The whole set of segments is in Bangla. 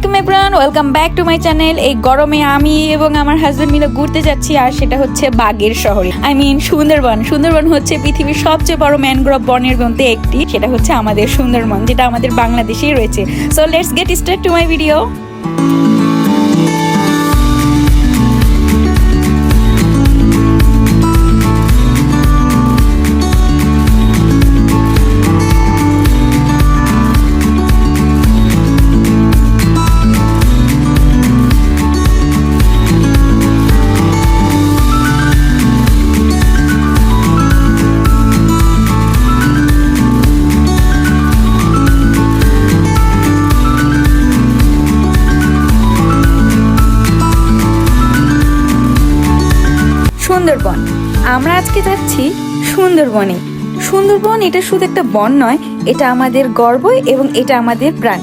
আলাইকুম everyone welcome back to my channel. এই গরমে আমি এবং আমার হাজব্যান্ড মিলে ঘুরতে যাচ্ছি, আর সেটা হচ্ছে বাগের শহরে। I mean Sundarban. সুন্দরবন হচ্ছে পৃথিবীর সবচেয়ে বড় ম্যানগ্রোভ বনের মধ্যে একটি। সেটা হচ্ছে আমাদের সুন্দরবন, যেটা আমাদের বাংলাদেশেই রয়েছে। So let's get start to my video আজকে যাচ্ছি সুন্দরবনে। সুন্দরবন এটা শুধু একটা বন নয়, এটা আমাদের গর্ব এবং এটা আমাদের প্রাণ।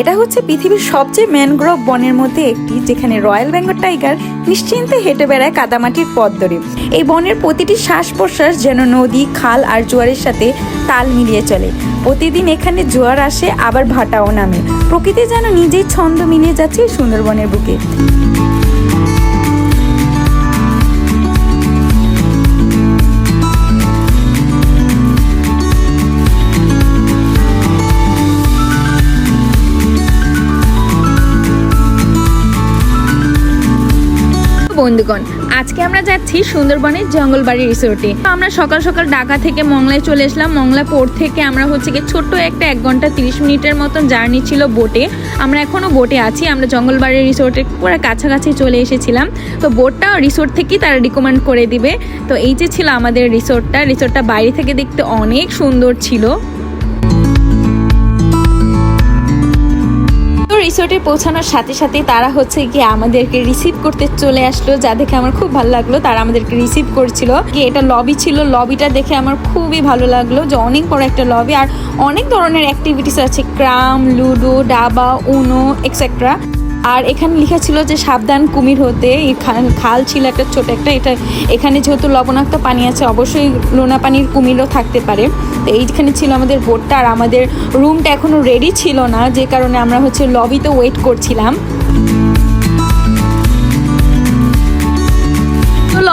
এটা হচ্ছে পৃথিবীর সবচেয়ে ম্যানগ্রোভ বনের মধ্যে একটি, যেখানে রয়্যাল বেঙ্গল টাইগার নিশ্চিন্তে হেঁটে বেড়ায় কাদামাটির পথ ধরে। এই বনের প্রতিটি শ্বাস প্রশ্বাস যেন নদী, খাল আর জোয়ারের সাথে তাল মিলিয়ে চলে। প্রতিদিন এখানে জোয়ার আসে, আবার ভাটাও নামে। প্রকৃতি যেন নিজেই ছন্দ মিলিয়ে যাচ্ছে সুন্দরবনের বুকে। বন্ধুগণ, আজকে আমরা যাচ্ছি সুন্দরবনের জঙ্গলবাড়ি রিসোর্টে। তো আমরা সকাল সকাল ঢাকা থেকে মংলায় চলে এসলাম। মংলা পোর্ট থেকে আমরা হচ্ছে কি ছোট্ট একটা এক ঘণ্টা তিরিশ মিনিটের মতন জার্নি ছিল বোটে। আমরা এখনও বোটে আছি। আমরা জঙ্গলবাড়ি রিসোর্টের পুরো কাছাকাছি চলে এসেছিলাম। তো বোটটা রিসোর্ট থেকেই তারা রিকমেন্ড করে দিবে। তো এই যে ছিল আমাদের রিসোর্টটা। রিসোর্টটা বাইরে থেকে দেখতে অনেক সুন্দর ছিল। রিসোর্টে পৌঁছানোর সাথে সাথে তারা হচ্ছে গিয়ে আমাদেরকে রিসিভ করতে চলে আসলো, যা দেখে আমার খুব ভালো লাগল। তারা আমাদেরকে রিসিভ করছিল। কি এটা লবি ছিল। লবিটা দেখে আমার খুবই ভালো লাগল যে অনেক বড় একটা লবি আর অনেক ধরনের অ্যাক্টিভিটিস আছে। ক্রাম, লুডো, ডাবা, উনো এক্সেট্রা আর এখানে লেখা ছিল যে সাবধান কুমির হতে খাল ছিল একটা ছোট একটা, এটা এখানে যেহেতু লবণাক্ত পানি আছে, অবশ্যই লোনা পানির কুমিরও থাকতে পারে। তো এইখানে ছিল আমাদের বোটটা, আর আমাদের রুমটা এখনও রেডি ছিল না, যে কারণে আমরা হচ্ছে লবিতে ওয়েট করছিলাম।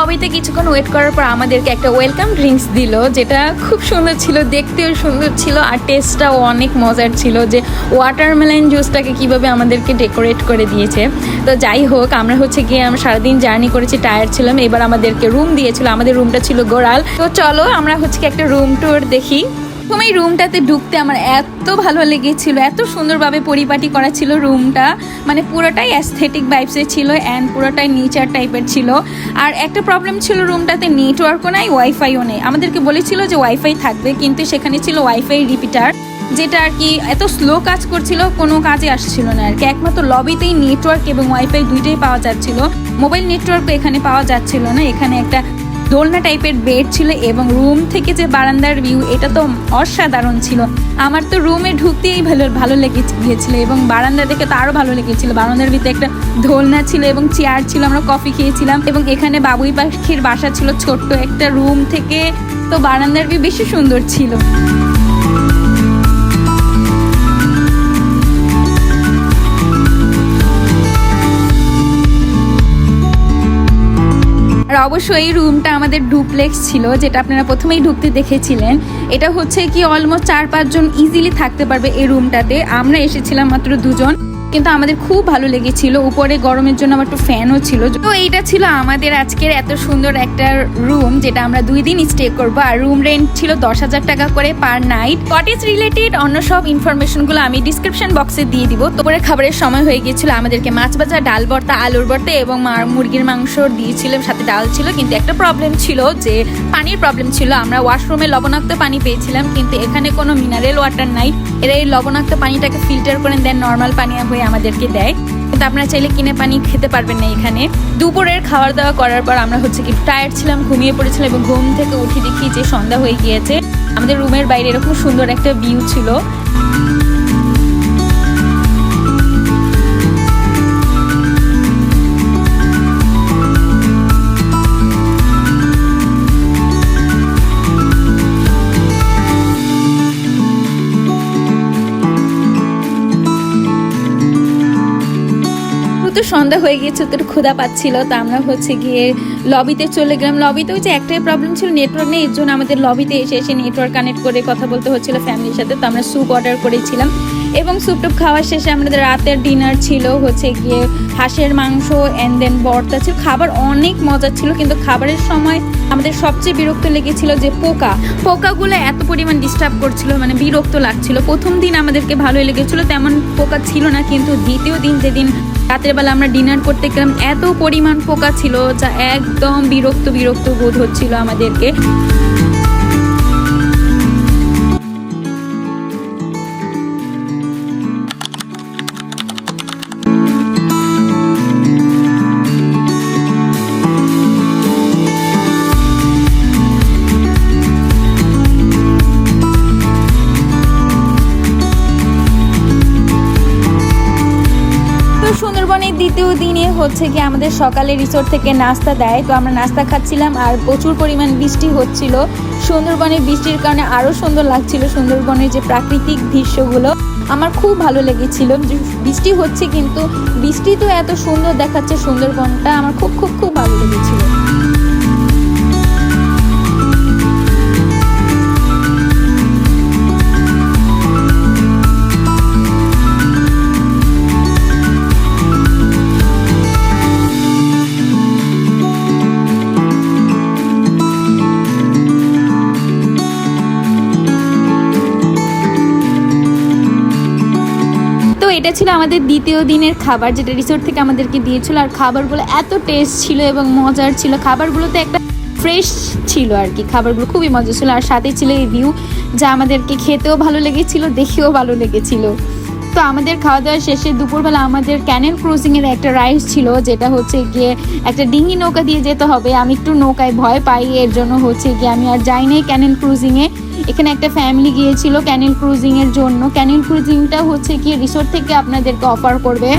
লবিতে কিছুক্ষণ ওয়েট করার পর আমাদেরকে একটা ওয়েলকাম ড্রিঙ্কস দিল, যেটা খুব সুন্দর ছিল, দেখতেও সুন্দর ছিল, আর টেস্টটাও অনেক মজার ছিল যে ওয়াটারমেলন জুসটাকে কীভাবে আমাদেরকে ডেকোরেট করে দিয়েছে। তো যাই হোক, আমরা হচ্ছে গিয়ে আমরা সারাদিন জার্নি করেছি টায়ার ছিলাম, এবার আমাদেরকে রুম দিয়েছিল, আমাদের রুমটা ছিল গোড়াল। তো চলো, আমরা হচ্ছে কি একটা রুম ট্যুর দেখি। প্রথমে এই রুমটাতে ঢুকতে আমার এত ভালো লেগেছিল, এত সুন্দরভাবে পরিপাটি করা ছিল রুমটা মানে পুরোটাই অ্যাস্থেটিক ভাইবসের ছিল অ্যান্ড পুরোটাই নেচার টাইপের ছিল। আর একটা প্রবলেম ছিল রুমটাতে নেটওয়ার্কও নাই ওয়াইফাইও নেই। আমাদেরকে বলেছিল যে ওয়াইফাই থাকবে, কিন্তু সেখানে ছিল ওয়াইফাই রিপিটার যেটা আর কি এত স্লো কাজ করছিল, কোনো কাজে আসছিল না আর কি। একমাত্র লবিতেই নেটওয়ার্ক এবং ওয়াইফাই দুইটাই পাওয়া যাচ্ছিল। মোবাইল নেটওয়ার্কও এখানে পাওয়া যাচ্ছিল না, এখানে একটা দোলনা টাইপের বেড ছিল এবং রুম থেকে যে বারান্দার ভিউ এটা তো অসাধারণ ছিল। আমার তো রুমে ঢুকতেই ভালো ভালো লেগে গিয়েছিল এবং বারান্দা দেখে তো আরও ভালো লেগেছিল। বারান্দার ভিতরে একটা দোলনা ছিল এবং চেয়ার ছিল, আমরা কফি খেয়েছিলাম এবং এখানে বাবুই পাখির বাসা ছিল, ছোট্ট একটা রুম থেকে তো বারান্দার ভিউ বেশি সুন্দর ছিল। আর অবশ্যই এই রুমটা আমাদের ডুপ্লেক্স ছিল, যেটা আপনারা প্রথমেই ঢুকতে দেখেছিলেন। এটা হচ্ছে কি অলমোস্ট চার পাঁচজন ইজিলি থাকতে পারবে এই রুমটাতে আমরা এসেছিলাম মাত্র দুজন। কিন্তু আমাদের খুব ভালো লেগেছিল। উপরে গরমের জন্য আমার একটু ফ্যানও ছিল। তো এইটা ছিল আমাদের আজকের এত সুন্দর একটা রুম যেটা আমরা দুই দিন স্টে করব। আর রুম রেন্ট ছিল দশ হাজার টাকা করে পার নাইট কটেজ রিলেটেড অন্য সব ইনফরমেশনগুলো আমি ডিসক্রিপশন বক্সে দিয়ে দিব। তো তোপরে খাবারের সময় হয়ে গিয়েছিল, আমাদেরকে মাছ ভাজা, ডাল ভর্তা, আলুর ভর্তা এবং মুরগির মাংস দিয়েছিলাম, সাথে ডাল ছিল। কিন্তু একটা প্রবলেম ছিল যে, পানির প্রবলেম ছিল। আমরা ওয়াশরুমে লবণাক্ত পানি পেয়েছিলাম, কিন্তু এখানে কোনো মিনারেল ওয়াটার নাই। এরা এই লবণাক্ত পানিটাকে ফিল্টার করে দেন নর্মাল পানি হয়ে আমাদেরকে দেয়। কিন্তু আপনারা চাইলে কিনে পানি খেতে পারবেন না এখানে। দুপুরের খাওয়ার দাওয়া করার পর আমরা হচ্ছে কি টায়ার্ড ছিলাম, ঘুমিয়ে পড়েছিলাম এবং ঘুম থেকে উঠে দেখি যে সন্ধ্যা হয়ে গিয়েছে। আমাদের রুমের বাইরে এরকম সুন্দর একটা ভিউ ছিল। যেহেতু সন্ধ্যা হয়ে গিয়েছে তো একটু ক্ষুধা পাচ্ছিল, তো আমরা হচ্ছে গিয়ে লবিতে চলে গেলাম। লবিতে যে একটাই প্রবলেম ছিল নেটওয়ার্ক নেই, এর জন্য আমাদের লবিতে এসে এসে নেটওয়ার্ক কানেক্ট করে কথা বলতে হচ্ছিল ফ্যামিলির সাথে, তো আমরা স্যুপ অর্ডার করেছিলাম। এবং স্যুপ টুপ খাওয়ার শেষে আমাদের রাতের ডিনার ছিল হচ্ছে গিয়ে হাঁসের মাংস অ্যান্ড দেন বর্তা ছিল। খাবার অনেক মজা ছিল, কিন্তু খাবারের সময় আমাদের সবচেয়ে বিরক্ত লেগেছিল যে পোকা। পোকাগুলো এত পরিমাণ ডিস্টার্ব করছিল মানে বিরক্ত লাগছিল। প্রথম দিন আমাদেরকে ভালোই লেগেছিল, তেমন পোকা ছিল না, কিন্তু দ্বিতীয় দিন যেদিন রাতের বেলা আমরা ডিনার করতে গেলাম। এত পরিমাণ পোকা ছিল যা একদম বিরক্ত বিরক্ত বোধ হচ্ছিল আমাদেরকে। দ্বিতীয় দিনে হচ্ছে কি আমাদের সকালে রিসোর্ট থেকে নাস্তা দেয়। তো আমরা নাস্তা খাচ্ছিলাম আর প্রচুর পরিমাণ বৃষ্টি হচ্ছিল। সুন্দরবনে বৃষ্টির কারণে আরও সুন্দর লাগছিল সুন্দরবনের যে প্রাকৃতিক দৃশ্যগুলো। আমার খুব ভালো লেগেছিল। বৃষ্টি হচ্ছে কিন্তু বৃষ্টি তো এত সুন্দর দেখাচ্ছে সুন্দরবনটা। আমার খুব খুব খুব ভালো লেগেছিল। এটা ছিল আমাদের দ্বিতীয় দিনের খাবার, যেটা রিসোর্ট থেকে আমাদেরকে দিয়েছিল। আর খাবারগুলো এত টেস্ট ছিল এবং মজার ছিল। খাবারগুলোতে একটা ফ্রেশ ছিল আর কি। খাবারগুলো খুবই মজা ছিল। আর সাথে ছিল এই ভিউ যা আমাদেরকে খেতেও ভালো লেগেছিল, দেখেও ভালো লেগেছিল। তো আমাদের খাওয়া দাওয়া শেষে দুপুরবেলা আমাদের ক্যানেল ক্রুজিংয়ের একটা রাইস ছিল, যেটা হচ্ছে গিয়ে একটা ডিঙি নৌকা দিয়ে যেতে হবে। আমি একটু নৌকায় ভয় পাই, এর জন্য হচ্ছে গিয়ে আমি আর যাই নাই ক্যানেল ক্রুজিংয়ে। এখানে একটা ফ্যামিলি গিয়েছিল ক্যানেল ক্রুজিংয়ের জন্য। ক্যানেল ক্রুজিংটা হচ্ছে গিয়ে রিসোর্ট থেকে আপনাদেরকে অফার করবে।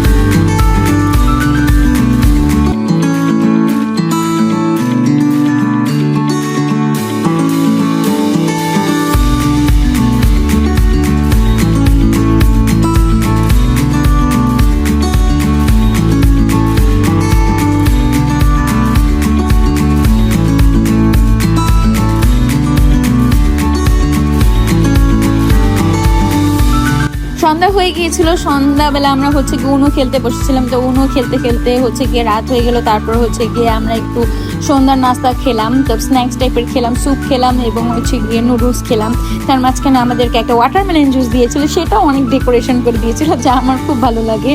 হয়ে গিয়েছিল, সন্ধ্যাবেলা আমরা হচ্ছে গিয়ে উনো খেলতে বসেছিলাম। তো উনো খেলতে খেলতে হচ্ছে গিয়ে রাত হয়ে গেল, তারপর হচ্ছে গিয়ে আমরা একটু সন্ধ্যার নাস্তা খেলাম, তো স্ন্যাক্স টাইপের খেলাম স্যুপ খেলাম এবং হচ্ছে গিয়ে নুডলস খেলাম। তার মাঝখানে আমাদেরকে একটা ওয়াটারমেলন জুস দিয়েছিল, সেটাও অনেক ডেকোরেশন করে দিয়েছিল, যা আমার খুব ভালো লাগে।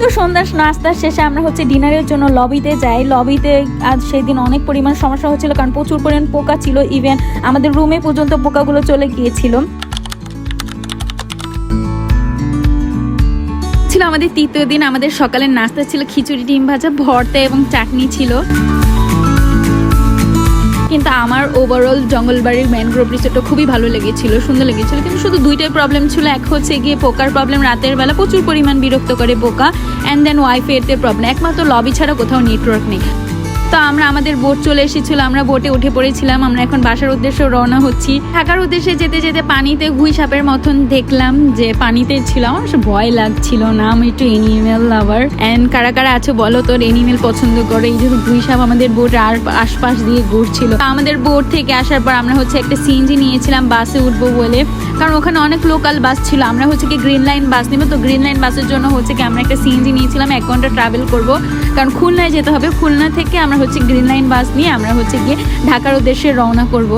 তো সন্ধ্যার নাস্তার শেষে আমরা হচ্ছে ডিনারের জন্য লবিতে যাই। লবিতে আজ সেই দিন অনেক পরিমাণ সমস্যা হচ্ছিল, কারণ প্রচুর পরিমাণ পোকা ছিল ইভেন আমাদের রুমে পর্যন্ত পোকাগুলো চলে গিয়েছিল। আমাদের তৃতীয় দিন, আমাদের সকালের নাস্তা ছিল, খিচুড়ি, ডিম ভাজা, ভর্তা এবং চাটনি ছিল। কিন্তু আমার ওভারঅল জঙ্গলবাড়ির ম্যানগ্রোভ রিসোর্টটা খুবই ভালো লেগেছিল, সুন্দর লেগেছিল। কিন্তু শুধু দুইটাই প্রবলেম ছিল, এক হচ্ছে গিয়ে পোকার প্রবলেম রাতের বেলা প্রচুর পরিমাণ বিরক্ত করে পোকা অ্যান্ড দেন ওয়াইফাইয়ের প্রবলেম একমাত্র লবি ছাড়া কোথাও নেটওয়ার্ক নেই। তো আমরা আমাদের বোট চলে এসেছিল, আমরা বোটে উঠে পড়েছিলাম, আমরা এখন বাসার উদ্দেশ্যে রওনা হচ্ছি। ঢাকার উদ্দেশ্যে যেতে যেতে পানিতে ঘুই সাপের মতন দেখলাম যে পানিতে ছিল, আমার ভয় লাগছিল না, আমি একটু এনিমেল লাভার অ্যান্ড কারা কারা আছে বলো তোর এনিমেল পছন্দ করে? এই যে ঘুই সাপ আমাদের বোট আর আশপাশ দিয়ে ঘুরছিল। আমাদের বোট থেকে আসার পর আমরা হচ্ছে একটা সিএনজি নিয়েছিলাম, বাসে উঠবো বলে। কারণ ওখানে অনেক লোকাল বাস ছিল, আমরা হচ্ছে কি গ্রিন লাইন বাস নেব। তো গ্রিন লাইন বাসের জন্য হচ্ছে কি আমরা একটা সিএনজি নিয়েছিলাম, এক ঘণ্টা ট্রাভেল করব। কারণ খুলনায় যেতে হবে, খুলনা থেকে আমরা হচ্ছে গ্রিন লাইন বাস নিয়ে আমরা হচ্ছে গিয়ে ঢাকার উদ্দেশ্যে রওনা করব।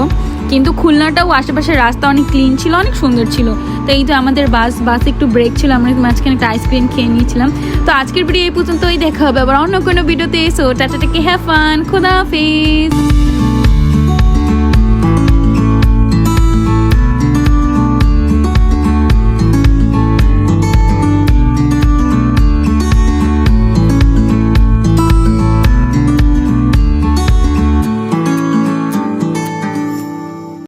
কিন্তু খুলনাটাও আশেপাশের রাস্তা অনেক ক্লিন ছিল, অনেক সুন্দর ছিল। তো এই তো আমাদের বাস বাসে একটু ব্রেক ছিল, আমরা মাঝখানে একটা আইসক্রিম খেয়ে নিয়েছিলাম। তো আজকের ভিডিও এই পর্যন্তই, দেখা হবে আবার অন্য কোনো ভিডিওতে এসো টাটা টাকে হ্যাভ ফান খোদা হাফিজ।